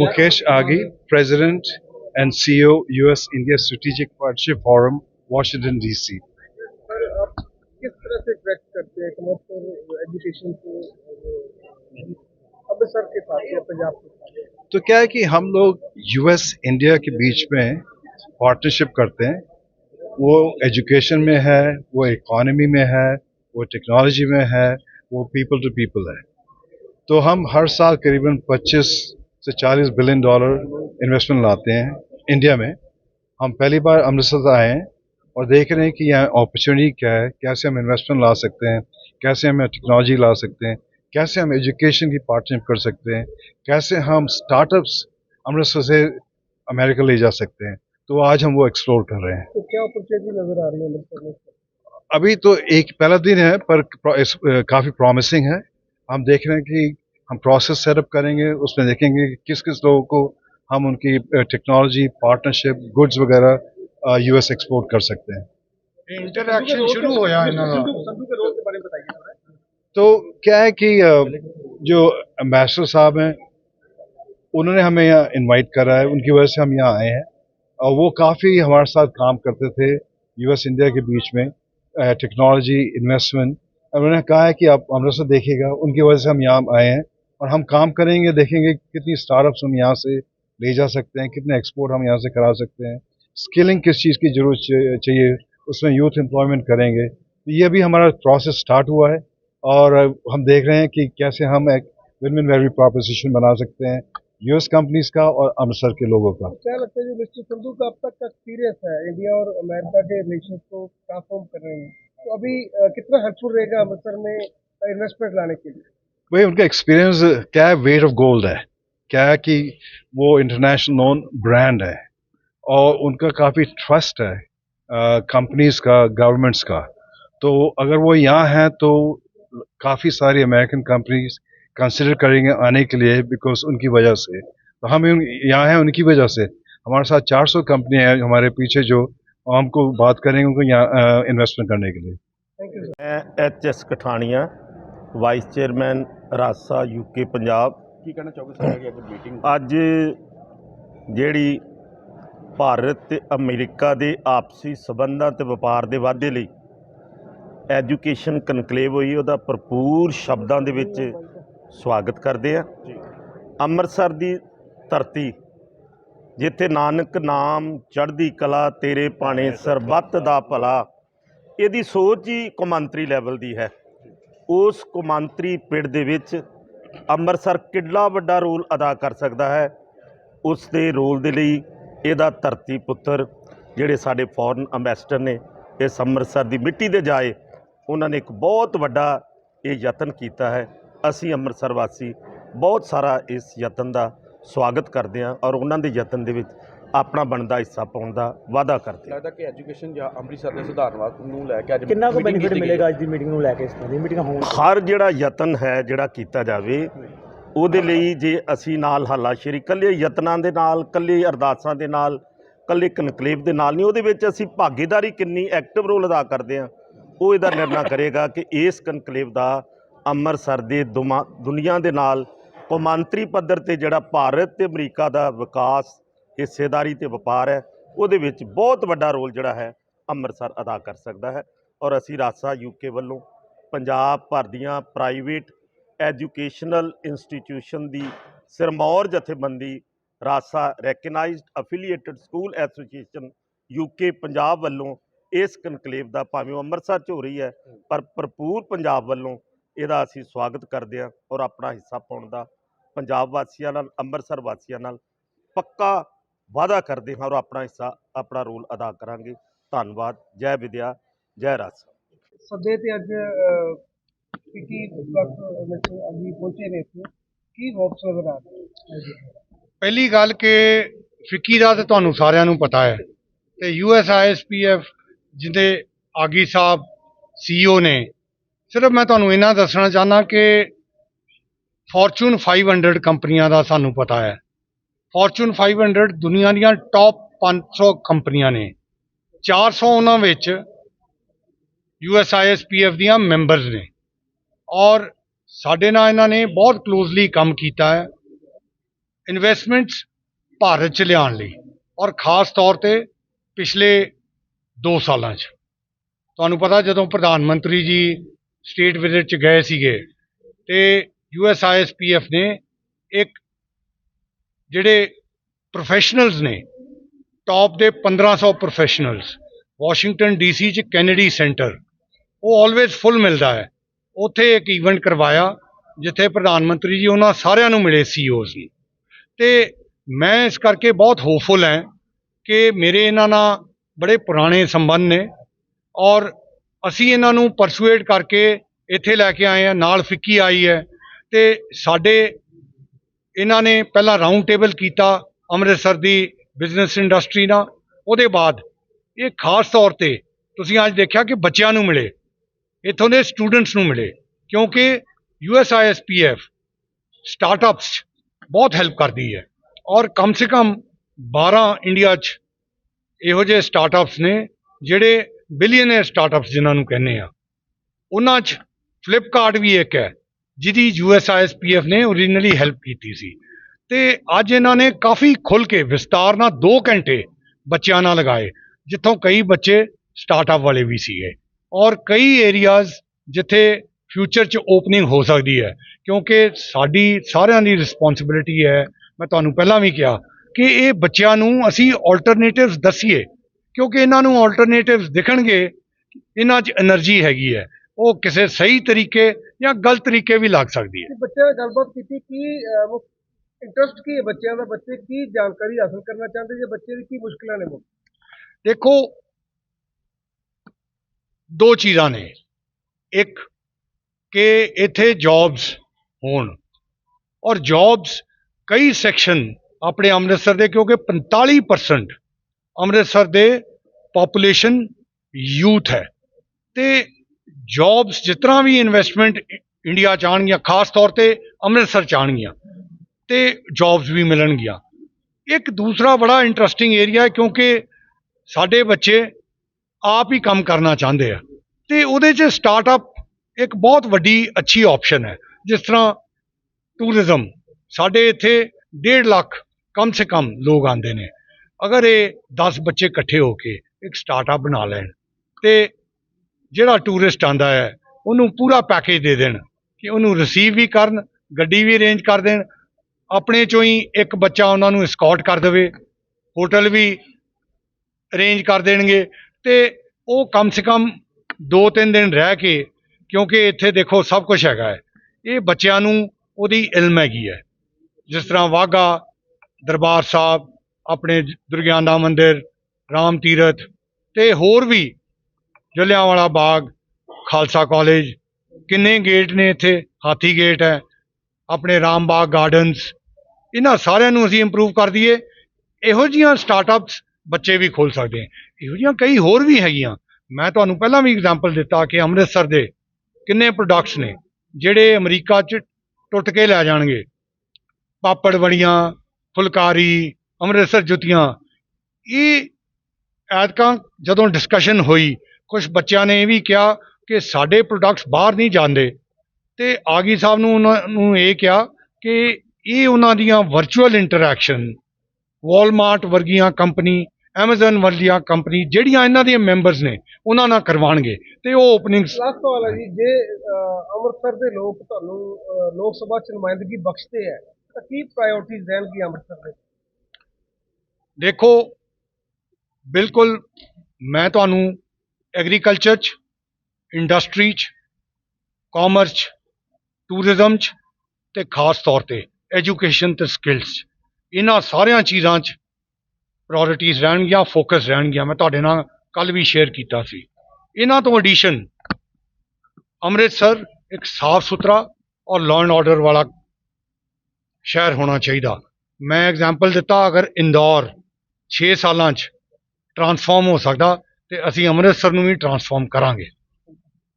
Mukesh Aghi, President and CEO, US India Strategic Partnership Forum, Washington, D.C. किस तरह से track करते हैं कमर्शियल एजुकेशन को अमृतसर के साथ या पंजाब के साथ? तो क्या है कि हम लोग यूएस इंडिया के बीच में पार्टनरशिप करते हैं। वो एजुकेशन में है वो इकोनॉमी में है वो टेक्नोलॉजी में है वो पीपल टू पीपल है। तो हम हर साल करीबन 25 से 40 बिलियन डॉलर इन्वेस्टमेंट लाते हैं इंडिया में। हम पहली बार अमृतसर आए हैं और देख रहे हैं कि यहाँ अपॉर्चुनिटी क्या है कैसे हम इन्वेस्टमेंट ला सकते हैं कैसे हम टेक्नोलॉजी ला सकते हैं कैसे हम एजुकेशन की पार्टनरशिप कर सकते हैं कैसे हम स्टार्टअप्स अमृतसर से अमेरिका ले जा सकते हैं। तो आज हम वो एक्सप्लोर कर रहे हैं। तो क्या अपॉर्चुनिटी नज़र आ रही है अमृतसर में? अभी तो एक पहला दिन है पर काफ़ी प्रॉमिसिंग है। हम देख रहे हैं कि हम प्रोसेस सेटअप करेंगे उसमें देखेंगे कि किस किस लोगों को हम उनकी टेक्नोलॉजी पार्टनरशिप गुड्स वगैरह यूएस एक्सपोर्ट कर सकते हैं। इंटरक्शन शुरू हो जाए तो क्या है कि जो एम्बेसडर साहब हैं उन्होंने हमें यहाँ इनवाइट करा है उनकी वजह से हम यहाँ आए हैं। और वो काफ़ी हमारे साथ काम करते थे यूएस इंडिया के बीच में टेक्नोलॉजी इन्वेस्टमेंट उन्होंने कहा है कि आप अमृतसर देखिएगा उनकी वजह से हम यहाँ आए हैं। और हम काम करेंगे, देखेंगे कितनी स्टार्टअप्स हम यहाँ से ले जा सकते हैं, कितने एक्सपोर्ट हम यहाँ से करा सकते हैं। स्किलिंग किस चीज़ की ज़रूरत चाहिए, उसमें यूथ एम्प्लॉयमेंट करेंगे। तो ये भी हमारा प्रोसेस स्टार्ट हुआ है और हम देख रहे हैं कि कैसे हम एक विन विन वैल्यू प्रोपोजिशन बना सकते हैं यूएस कंपनीज़ का और अमृतसर के लोगों का। क्या लगता है जो मिस्टर संधू का अब तक का एक्सपीरियंस है? इंडिया और अमेरिका के रिलेशन को ट्रांसफॉर्म कर रहे हैं। तो अभी कितना हेल्पफुल रहेगा अमृतसर में इन्वेस्टमेंट लाने के लिए? भाई, उनका एक्सपीरियंस क्या है? वेट ऑफ़ गोल्ड है। क्या है कि वो इंटरनेशनल नोन ब्रांड है और उनका काफ़ी ट्रस्ट है कंपनीज़ का गवर्नमेंट्स का। तो अगर वो यहाँ हैं तो काफ़ी सारी अमेरिकन कंपनीज़ कंसिडर करेंगे आने के लिए बिकॉज़ उनकी वजह से। तो हम यहाँ हैं उनकी वजह से। हमारे साथ 400 कंपनी हैं हमारे पीछे जो हमको बात करेंगे उनको यहाँ इन्वेस्टमेंट करने के लिए। Thank you sir vice chairman RASA UK Punjab ਕੀ ਕਹਿਣਾ ਚਾਹੋਗੇ ਸਰ ਅੱਜ ਮੀਟਿੰਗ ਅੱਜ ਜਿਹੜੀ ਭਾਰਤ ਤੇ ਅਮਰੀਕਾ ਦੇ ਆਪਸੀ ਸਬੰਧਾਂ ਤੇ ਵਪਾਰ ਦੇ ਵਾਧੇ ਲਈ ਐਜੂਕੇਸ਼ਨ ਕਨਕਲੇਵ ਹੋਈ ਉਹਦਾ ਭਰਪੂਰ ਸ਼ਬਦਾਂ ਦੇ ਵਿੱਚ ਸਵਾਗਤ ਕਰਦੇ ਆ। ਅੰਮ੍ਰਿਤਸਰ ਦੀ ਧਰਤੀ ਜਿੱਥੇ ਨਾਨਕ ਨਾਮ ਚੜ੍ਹਦੀ ਕਲਾ ਤੇਰੇ ਪਾਣੇ ਸਰਬੱਤ ਦਾ ਭਲਾ ਇਹਦੀ ਸੋਚ ਹੀ ਕੌਮਾਂਤਰੀ ਲੈਵਲ ਦੀ ਹੈ। ਉਸ ਕੌਮਾਂਤਰੀ ਪਿੰਡ ਦੇ ਵਿੱਚ ਅੰਮ੍ਰਿਤਸਰ ਕਿੱਡਾ ਵੱਡਾ ਰੋਲ ਅਦਾ ਕਰ ਸਕਦਾ ਹੈ। ਉਸ ਦੇ ਰੋਲ ਦੇ ਲਈ ਇਹਦਾ ਧਰਤੀ ਪੁੱਤਰ ਜਿਹੜੇ ਸਾਡੇ ਫੋਰਨ ਅੰਬੈਸਡਰ ਨੇ, ਇਸ ਅੰਮ੍ਰਿਤਸਰ ਦੀ ਮਿੱਟੀ ਦੇ ਜਾਏ, ਉਹਨਾਂ ਨੇ ਇੱਕ ਬਹੁਤ ਵੱਡਾ ਇਹ ਯਤਨ ਕੀਤਾ ਹੈ। ਅਸੀਂ ਅੰਮ੍ਰਿਤਸਰ ਵਾਸੀ ਬਹੁਤ ਸਾਰਾ ਇਸ ਯਤਨ ਦਾ ਸਵਾਗਤ ਕਰਦੇ ਹਾਂ ਔਰ ਉਹਨਾਂ ਦੇ ਯਤਨ ਦੇ ਵਿੱਚ ਆਪਣਾ ਬਣਦਾ ਹਿੱਸਾ ਪਾਉਣ ਦਾ ਵਾਅਦਾ ਕਰਦੇ ਹਾਂ ਲੱਗਦਾ ਕਿ ਐਜੂਕੇਸ਼ਨ ਜਾਂ ਅੰਮ੍ਰਿਤਸਰ ਦੇ ਸੁਧਾਰਨ ਨੂੰ ਲੈ ਕੇ ਅੱਜ ਕਿੰਨਾ ਕੁ meeting ਬੈਨੀਫਿਟ ਕੀਤੀ ਗਈ। ਮਿਲੇਗਾ ਅੱਜ ਦੀ ਮੀਟਿੰਗ ਨੂੰ ਲੈ ਕੇ ਇਸ ਤਰ੍ਹਾਂ ਦੀ? ਮੀਟਿੰਗ ਹੋਣ ਹਰ ਜਿਹੜਾ ਯਤਨ ਹੈ ਜਿਹੜਾ ਕੀਤਾ ਜਾਵੇ ਉਹਦੇ ਲਈ ਜੇ ਅਸੀਂ ਨਾਲ ਹੱਲਾਸ਼ੇਰੀ ਕੱਲੇ ਯਤਨਾਂ ਦੇ ਨਾਲ ਕੱਲੇ ਅਰਦਾਸਾਂ ਦੇ ਨਾਲ ਕੱਲੇ ਕਨਕਲੇਵ ਦੇ ਨਾਲ ਨਹੀਂ ਉਹਦੇ ਵਿੱਚ ਅਸੀਂ ਭਾਗੀਦਾਰੀ ਕਿੰਨੀ ਐਕਟਿਵ ਰੋਲ ਅਦਾ ਕਰਦੇ ਹਾਂ ਉਹ ਇਹਦਾ ਨਿਰਣਾ ਕਰੇਗਾ ਕਿ ਇਸ ਕਨਕਲੇਵ ਦਾ ਅੰਮ੍ਰਿਤਸਰ ਦੇ ਦੁਮਾ- ਦੁਨੀਆ ਦੇ ਨਾਲ ਕੌਮਾਂਤਰੀ ਪੱਧਰ ਤੇ ਜਿਹੜਾ ਭਾਰਤ ਤੇ ਅਮਰੀਕਾ ਦਾ ਵਿਕਾਸ ਹਿੱਸੇਦਾਰੀ ਤੇ ਵਪਾਰ ਹੈ, ਉਹਦੇ ਵਿੱਚ ਬਹੁਤ ਵੱਡਾ ਰੋਲ ਜਿਹੜਾ ਹੈ, ਅੰਮ੍ਰਿਤਸਰ ਅਦਾ ਕਰ ਸਕਦਾ ਹੈ। ਔਰ ਅਸੀਂ ਰਾਸਾ ਯੂਕੇ ਵੱਲੋਂ ਪੰਜਾਬ ਭਰ ਦੀਆਂ ਪ੍ਰਾਈਵੇਟ ਐਜੂਕੇਸ਼ਨਲ ਇੰਸਟੀਟਿਊਸ਼ਨ ਦੀ ਸਿਰਮੌਰ ਜਥੇਬੰਦੀ RASA recognised affiliated school association UK Punjab ਵੱਲੋਂ ਇਸ ਕਨਕਲੇਵ ਦਾ ਭਾਵੇਂ ਉਹ ਅੰਮ੍ਰਿਤਸਰ 'ਚ ਹੋ ਰਹੀ ਹੈ, ਪਰ ਭਰਪੂਰ ਪੰਜਾਬ ਵੱਲੋਂ ਇਹਦਾ ਅਸੀਂ ਸਵਾਗਤ ਕਰਦੇ ਹਾਂ ਔਰ ਆਪਣਾ ਹਿੱਸਾ ਪਾਉਣ ਦਾ ਪੰਜਾਬ ਵਾਸੀਆਂ ਨਾਲ, ਅੰਮ੍ਰਿਤਸਰ ਵਾਸੀਆਂ ਨਾਲ ਪੱਕਾ ਵਾਅਦਾ ਕਰਦੇ ਹਾਂ ਔਰ ਆਪਣਾ ਹਿੱਸਾ ਆਪਣਾ ਰੋਲ ਅਦਾ ਕਰਾਂਗੇ। ਧੰਨਵਾਦ। ਜੈ ਵਿਦਿਆ ਜੈ ਰਾਸਾ ਸੱਦੇ ਤੇ ਅੱਜ ਕੀ ਵਕਤ ਅਭੀ ਪਹੁੰਚੇ ਨੇ ਇੱਥੇ। ਕੀ ਹੋਪਸ ਨਜ਼ਰ ਆ ਰਹੇ? ਪਹਿਲੀ ਗੱਲ ਕਿ ਫਿੱਕੀ ਦਾ ਤੇ ਤੁਹਾਨੂੰ ਸਾਰਿਆਂ ਨੂੰ ਪਤਾ ਹੈ ਤੇ ਯੂਐਸਆਈਐਸਪੀਐਫ ਜਿਹਦੇ ਆਗੀ ਸਾਹਿਬ ਸੀਈਓ ਨੇ ਸਿਰਫ ਮੈਂ ਤੁਹਾਨੂੰ ਇਹਨਾਂ ਦੱਸਣਾ ਚਾਹਨਾ ਕਿ ਫੋਰਚੂਨ 500 ਕੰਪਨੀਆਂ ਦਾ ਸਾਨੂੰ ਪਤਾ ਹੈ। ਫੋਰਚੂਨ 500 ਦੁਨੀਆ ਦੀਆਂ ਟੌਪ 500 ਕੰਪਨੀਆਂ ਨੇ। 400 ਉਹਨਾਂ ਵਿੱਚ ਯੂਐਸਆਈਐਸਪੀਐਫ ਦੀਆਂ ਮੈਂਬਰਸ ਨੇ। ਔਰ ਸਾਡੇ ਨਾਲ ਇਹਨਾਂ ਨੇ ਬਹੁਤ ਕਲੋਜ਼ਲੀ ਕੰਮ ਕੀਤਾ ਹੈ ਇਨਵੈਸਟਮੈਂਟਸ ਭਾਰਤ 'ਚ ਲਿਆਉਣ ਲਈ। ਔਰ ਖਾਸ ਤੌਰ ਤੇ ਪਿਛਲੇ 2 ਸਾਲਾਂ 'ਚ। ਤੁਹਾਨੂੰ ਪਤਾ ਜਦੋਂ ਪ੍ਰਧਾਨ ਮੰਤਰੀ ਜੀ ਸਟੇਟ ਵਿਜ਼ਿਟ 'ਚ ਗਏ ਸੀਗੇ ਤੇ ਯੂਐਸਆਈਐਸਪੀਐਫ ਨੇ ਇੱਕ ਜਿਹੜੇ ਪ੍ਰੋਫੈਸ਼ਨਲਸ ਨੇ ਟੌਪ ਦੇ 1500 ਪ੍ਰੋਫੈਸ਼ਨਲਸ ਵਾਸ਼ਿੰਗਟਨ ਡੀਸੀ 'ਚ ਕੈਨੇਡੀ ਸੈਂਟਰ ਉਹ ਆਲਵੇਜ਼ ਫੁੱਲ ਮਿਲਦਾ ਹੈ। ਉੱਥੇ ਇੱਕ ਇਵੈਂਟ ਕਰਵਾਇਆ, ਜਿੱਥੇ ਪ੍ਰਧਾਨ ਮੰਤਰੀ ਜੀ ਉਹਨਾਂ ਸਾਰਿਆਂ ਨੂੰ ਮਿਲੇ ਸੀਈਓਜ਼ ਨੂੰ। ਤੇ ਮੈਂ ਇਸ ਕਰਕੇ ਬਹੁਤ ਹੋਪਫੁਲ ਹਾਂ ਕਿ ਮੇਰੇ ਇਹਨਾਂ ਨਾਲ ਬੜੇ ਪੁਰਾਣੇ ਸੰਬੰਧ ਨੇ ਔਰ ਅਸੀਂ ਇਹਨਾਂ ਨੂੰ ਪਰਸੂਏਟ ਕਰਕੇ ਇੱਥੇ ਲੈ ਕੇ ਆਏ ਆ ਨਾਲ ਫਿੱਕੀ ਆਈ ਹੈ। ਤੇ ਸਾਡੇ ਇਹਨਾਂ ਨੇ ਪਹਿਲਾਂ ਰਾਉਂਡ ਟੇਬਲ ਕੀਤਾ ਅੰਮ੍ਰਿਤਸਰ ਦੀ ਬਿਜ਼ਨਸ ਇੰਡਸਟਰੀ ਨਾਲ। ਉਹਦੇ ਬਾਅਦ ਇਹ ਖਾਸ ਤੌਰ ਤੇ ਤੁਸੀਂ ਅੱਜ ਦੇਖਿਆ ਕਿ ਬੱਚਿਆਂ ਨੂੰ ਮਿਲੇ, ਇੱਥੋਂ ਦੇ ਸਟੂਡੈਂਟਸ ਨੂੰ ਮਿਲੇ, ਕਿਉਂਕਿ ਯੂਐਸਆਈਐਸਪੀਐਫ ਸਟਾਰਟਅਪਸ ਬਹੁਤ ਹੈਲਪ ਕਰਦੀ ਹੈ। ਔਰ ਕਮ ਸੇ ਕਮ 12 ਇੰਡੀਆ 'ਚ ਇਹੋ ਜਿਹੇ ਸਟਾਰਟਅਪਸ ਨੇ, ਜਿਹੜੇ ਬਿਲੀਅਨਰ ਸਟਾਰਟਅਪਸ ਜਿਨ੍ਹਾਂ ਨੂੰ ਕਹਿੰਦੇ ਆ। ਉਹਨਾਂ 'ਚ ਫਲਿੱਪਕਾਰਟ ਵੀ ਇੱਕ ਹੈ। ਜਿਹਦੀ ਯੂਐਸਆਈਐਸਪੀਐਫ ਨੇ originally ਹੈਲਪ ਕੀਤੀ ਸੀ। ਤੇ ਅੱਜ ਇਹਨਾਂ ਨੇ ਕਾਫੀ ਖੁੱਲ ਕੇ ਵਿਸਤਾਰ ਨਾਲ 2 ਘੰਟੇ ਬੱਚਿਆਂ ਨਾਲ ਲਗਾਏ, ਜਿੱਥੋਂ ਕਈ ਬੱਚੇ ਸਟਾਰਟਅਪ ਵਾਲੇ ਵੀ ਸੀਗੇ। ਔਰ ਕਈ ਏਰੀਆਜ਼ ਜਿੱਥੇ ਫਿਊਚਰ 'ਚ ਓਪਨਿੰਗ ਹੋ ਸਕਦੀ ਹੈ, ਕਿਉਂਕਿ ਸਾਡੀ ਸਾਰਿਆਂ ਦੀ ਰਿਸਪੌਂਸਿਬਿਲਿਟੀ ਹੈ। ਮੈਂ ਤੁਹਾਨੂੰ ਪਹਿਲਾਂ ਵੀ ਕਿਹਾ ਕਿ ਇਹ ਬੱਚਿਆਂ ਨੂੰ ਅਸੀਂ ਆਲਟਰਨੇਟਿਵਸ ਦਸੀਏ, ਕਿਉਂਕਿ ਇਹਨਾਂ ਨੂੰ ਆਲਟਰਨੇਟਿਵਸ ਦਿਖਣਗੇ, ਇਹਨਾਂ 'ਚ એનર્ਜੀ ਹੈਗੀ ਹੈ। ਉਹ ਕਿਸੇ ਸਹੀ ਤਰੀਕੇ ਜਾਂ ਗਲਤ ਤਰੀਕੇ ਵੀ ਲੱਗ ਸਕਦੀ ਹੈ। ਬੱਚਿਆਂ ਨਾਲ ਗੱਲਬਾਤ ਕੀਤੀ ਕੀ ਇੰਟਰਸਟ ਕੀ ਹੈ ਬੱਚਿਆਂ ਦਾ ਬੱਚੇ ਕੀ ਜਾਣਕਾਰੀ ਹਾਸਲ ਕਰਨਾ ਚਾਹੁੰਦੇ ਜੇ ਬੱਚੇ ਦੀ ਕੀ ਮੁਸ਼ਕਲਾਂ ਨੇ ਦੇਖੋ ਦੋ ਚੀਜ਼ਾਂ ਨੇ। ਇੱਕ ਕਿ ਇੱਥੇ ਜੌਬਸ ਹੋਣ। ਔਰ ਜੌਬਸ ਕਈ ਸੈਕਸ਼ਨ ਆਪਣੇ ਅੰਮ੍ਰਿਤਸਰ ਦੇ ਕਿਉਂਕਿ 45% ਅੰਮ੍ਰਿਤਸਰ ਦੇ ਪੋਪੂਲੇਸ਼ਨ ਯੂਥ ਹੈ। ਤੇ ਜੌਬਸ ਜਿਸ ਤਰ੍ਹਾਂ ਵੀ ਇਨਵੈਸਟਮੈਂਟ ਇੰਡੀਆ ਚ ਆਉਣਗੀਆਂ, ਖਾਸ ਤੌਰ ਤੇ ਅੰਮ੍ਰਿਤਸਰ ਚ ਆਉਣਗੀਆਂ, ਤੇ ਜੌਬਸ ਵੀ ਮਿਲਣਗੀਆਂ। ਇੱਕ ਦੂਸਰਾ ਬੜਾ ਇੰਟਰਸਟਿੰਗ ਏਰੀਆ ਹੈ ਕਿਉਂਕਿ ਸਾਡੇ ਬੱਚੇ ਆਪ ਹੀ ਕੰਮ ਕਰਨਾ ਚਾਹੁੰਦੇ ਆ। ਤੇ ਉਹਦੇ 'ਚ ਸਟਾਰਟਅਪ ਇੱਕ ਬਹੁਤ ਵੱਡੀ ਅੱਛੀ ਆਪਸ਼ਨ ਹੈ, ਜਿਸ ਤਰ੍ਹਾਂ ਟੂਰਿਜ਼ਮ ਸਾਡੇ ਇੱਥੇ 1.5 ਲੱਖ ਕਮ ਸੇ ਕਮ ਲੋਕ ਆਉਂਦੇ ਨੇ। ਅਗਰ ਇਹ 10 ਬੱਚੇ ਇਕੱਠੇ ਹੋ ਕੇ ਇੱਕ ਸਟਾਰਟਅਪ ਬਣਾ ਲੈਣ, ਤੇ ਜਿਹੜਾ ਟੂਰਿਸਟ ਆਂਦਾ ਹੈ, ਉਹਨੂੰ ਪੂਰਾ ਪੈਕੇਜ ਦੇ ਦੇਣ ਕਿ ਉਹਨੂੰ ਰਿਸੀਵ ਵੀ ਕਰਨ, ਗੱਡੀ ਵੀ ਅਰੇਂਜ ਕਰ ਦੇਣ, ਆਪਣੇ ਚੋਂ ਹੀ ਇੱਕ ਬੱਚਾ ਉਹਨਾਂ ਨੂੰ escort ਕਰ ਦੇਵੇ ਹੋਟਲ ਵੀ ਅਰੇਂਜ ਕਰ ਦੇਣਗੇ ਤੇ ਉਹ ਕਮ ਸੇ ਕਮ 2-3 ਦਿਨ ਰਹਿ ਕੇ, ਕਿਉਂਕਿ ਇੱਥੇ ਦੇਖੋ ਸਭ ਕੁਝ ਹੈਗਾ ਹੈ, ਇਹ ਬੱਚਿਆਂ ਨੂੰ ਉਹਦੀ ਇਲਮ ਹੈਗੀ ਹੈ। ਜਿਸ ਤਰ੍ਹਾਂ ਵਾਗਾ ਦਰਬਾਰ ਸਾਹਿਬ, ਆਪਣੇ ਦੁਰਗਿਆਨਾ ਮੰਦਿਰ, ਰਾਮ ਤੀਰਥ ਤੇ ਹੋਰ ਵੀ ਜਲਿਆਂਵਾਲਾ ਬਾਗ, ਖਾਲਸਾ ਕਾਲਜ ਕਿੰਨੇ ਗੇਟ ਨੇ ਇੱਥੇ, ਹਾਥੀ ਗੇਟ ਹੈ, ਆਪਣੇ ਰਾਮ ਬਾਗ ਗਾਰਡਨਸ ਇਹਨਾਂ ਸਾਰਿਆਂ ਨੂੰ ਅਸੀਂ ਇੰਪਰੂਵ ਕਰ ਦਈਏ। ਇਹੋ ਜੀਆਂ ਸਟਾਰਟਅਪਸ ਬੱਚੇ ਵੀ ਖੋਲ ਸਕਦੇ ਆ ਇਹੋ ਜੀਆਂ ਕਈ ਹੋਰ ਵੀ ਹੈਗੀਆਂ। ਮੈਂ ਤੁਹਾਨੂੰ ਪਹਿਲਾਂ ਵੀ ਐਗਜ਼ਾਮਪਲ ਦਿੱਤਾ ਕਿ ਅੰਮ੍ਰਿਤਸਰ ਦੇ ਕਿੰਨੇ ਪ੍ਰੋਡਕਟਸ ਨੇ, ਜਿਹੜੇ ਅਮਰੀਕਾ 'ਚ ਟੁੱਟ ਕੇ ਲੈ ਜਾਣਗੇ। ਪਾਪੜ ਬੜੀਆਂ ਫੁਲਕਾਰੀ, ਅੰਮ੍ਰਿਤਸਰ ਜੁੱਤੀਆਂ। ਇਹ ਐਤਕਾਂ ਜਦੋਂ ਡਿਸਕਸ਼ਨ ਹੋਈ ਕੁਝ ਬੱਚਿਆਂ ਨੇ ਇਹ ਵੀ ਕਿਹਾ ਕਿ ਸਾਡੇ ਪ੍ਰੋਡਕਟਸ ਬਾਹਰ ਨਹੀਂ ਜਾਂਦੇ। ਤੇ ਆਗੀ ਸਾਹਿਬ ਨੂੰ ਉਹਨਾਂ ਨੂੰ ਇਹ ਕਿਹਾ ਕਿ ਇਹ ਉਹਨਾਂ ਦੀਆਂ ਵਰਚੁਅਲ ਇੰਟਰੈਕਸ਼ਨ ਵਾਲਮਾਰਟ ਵਰਗੀਆਂ ਕੰਪਨੀ ਐਮਾਜ਼ਨ ਵਰਗੀਆਂ ਕੰਪਨੀ ਜਿਹੜੀਆਂ ਇਹਨਾਂ ਦੀਆਂ ਮੈਂਬਰਸ ਨੇ ਉਹਨਾਂ ਨਾਲ ਕਰਵਾਉਣਗੇ। ਤੇ ਉਹ ਓਪਨਿੰਗਸ ਲਾਸਟ ਸਵਾਲ ਹੈ ਜੀ ਜੇ ਅੰਮ੍ਰਿਤਸਰ ਦੇ ਲੋਕ ਤੁਹਾਨੂੰ ਲੋਕ ਸਭਾ ਚ ਨੁਮਾਇੰਦਗੀ ਬਖਸ਼ਦੇ ਹੈ ਤਾਂ ਕੀ ਪ੍ਰਾਇੋਰਟੀਜ਼ ਰਹਿਣਗੀਆਂ ਅੰਮ੍ਰਿਤਸਰ ਦੇ? ਦੇਖੋ ਬਿਲਕੁਲ ਮੈਂ ਤੁਹਾਨੂੰ ਐਗਰੀਕਲਚਰ 'ਚ ਇੰਡਸਟਰੀ 'ਚ ਕਾਮਰਸ 'ਚ ਟੂਰਿਜ਼ਮ 'ਚ ਤੇ ਖਾਸ ਤੌਰ ਤੇ ਐਜੂਕੇਸ਼ਨ ਤੇ ਸਕਿੱਲਸ 'ਚ। ਇਹਨਾਂ ਸਾਰਿਆਂ ਚੀਜ਼ਾਂ 'ਚ ਪ੍ਰਾਇੋਰਟੀਜ਼ ਰਹਿਣਗੀਆਂ ਫੋਕਸ ਰਹਿਣਗੀਆਂ। ਮੈਂ ਤੁਹਾਡੇ ਨਾਲ ਕੱਲ ਵੀ ਸ਼ੇਅਰ ਕੀਤਾ ਸੀ। ਇਹਨਾਂ ਤੋਂ ਐਡੀਸ਼ਨ ਅੰਮ੍ਰਿਤਸਰ ਇੱਕ ਸਾਫ਼ ਸੁਥਰਾ ਔਰ ਲਾਅ ਐਂਡ ਆਰਡਰ ਵਾਲਾ ਸ਼ਹਿਰ ਹੋਣਾ ਚਾਹੀਦਾ। ਮੈਂ ਐਗਜ਼ਾਮਪਲ ਦਿੱਤਾ, ਅਗਰ ਇੰਦੌਰ 6 ਸਾਲਾਂ 'ਚ ਟਰਾਂਸਫਾਰਮ ਹੋ ਸਕਦਾ ਤੇ ਅਸੀਂ ਅੰਮ੍ਰਿਤਸਰ ਨੂੰ ਵੀ ਟਰਾਂਸਫਾਰਮ ਕਰਾਂਗੇ।